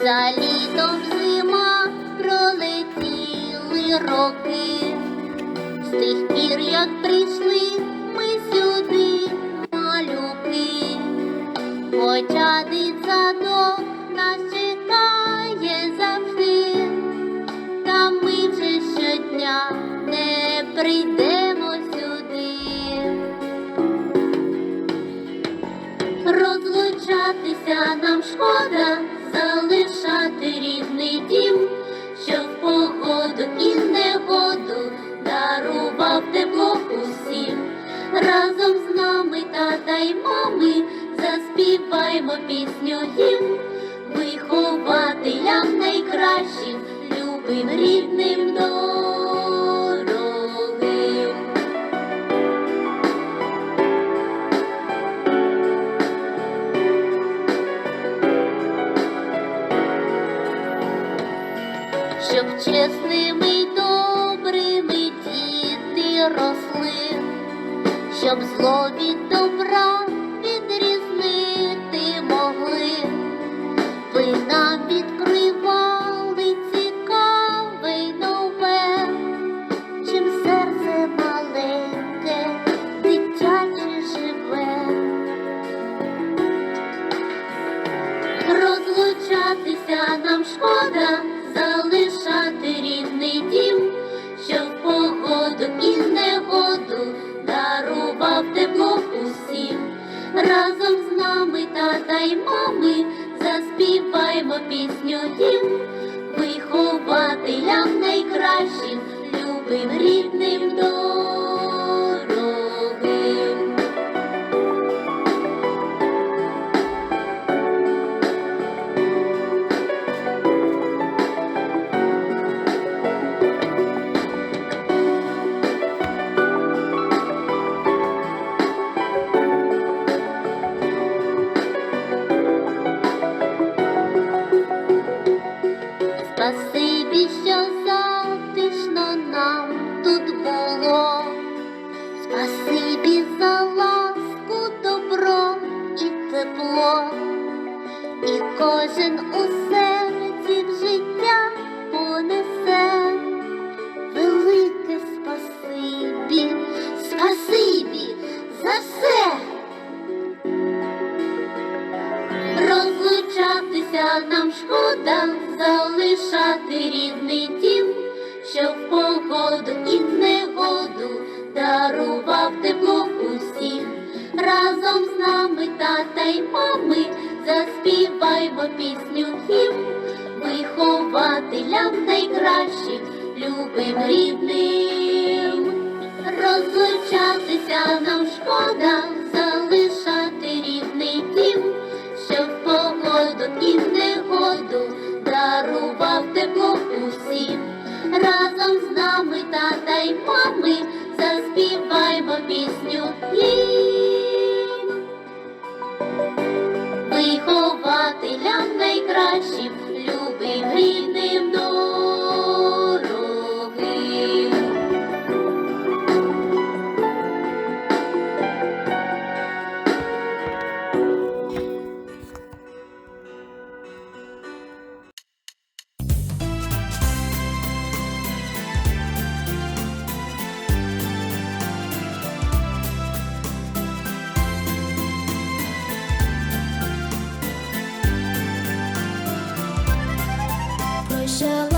За літом зима пролетіли роки. З тих пір, як прийшли ми сюди, малюки, хоча дитсадок нас чекає завжди, та ми вже щодня не прийдемо сюди. Розлучатися нам шкода, Разом з нами, тата й мами, заспіваймо пісню їм, вихователям найкращим, любим рідним дорогим. щоб чесними й добрими діти росли, щоб зло від добра відрізнити могли, ви нам відкривали цікаве нове, чим серце маленьке, дитяче живе. Розлучатися нам шкода, Разом з нами, тата й мами, заспіваймо пісню їм, вихователям найкращим, любим рідним дорогим. Кожен у серці в життя понесе. Велике спасибі, спасибі за все. Розлучатися нам шкода, залишати рідний дім, що в погоду і негоду дарував тепло усім. Разом з нами, тата й мами, заспіваймо пісню гімн, вихователям найкращим, любим рідним. Розлучатися нам шкода, залишати рідний дім, що в погоду і негоду дарував тепло усім. Разом з нами, тата й мами, заспіваймо пісню їм. Вихователям найкращим, shall I?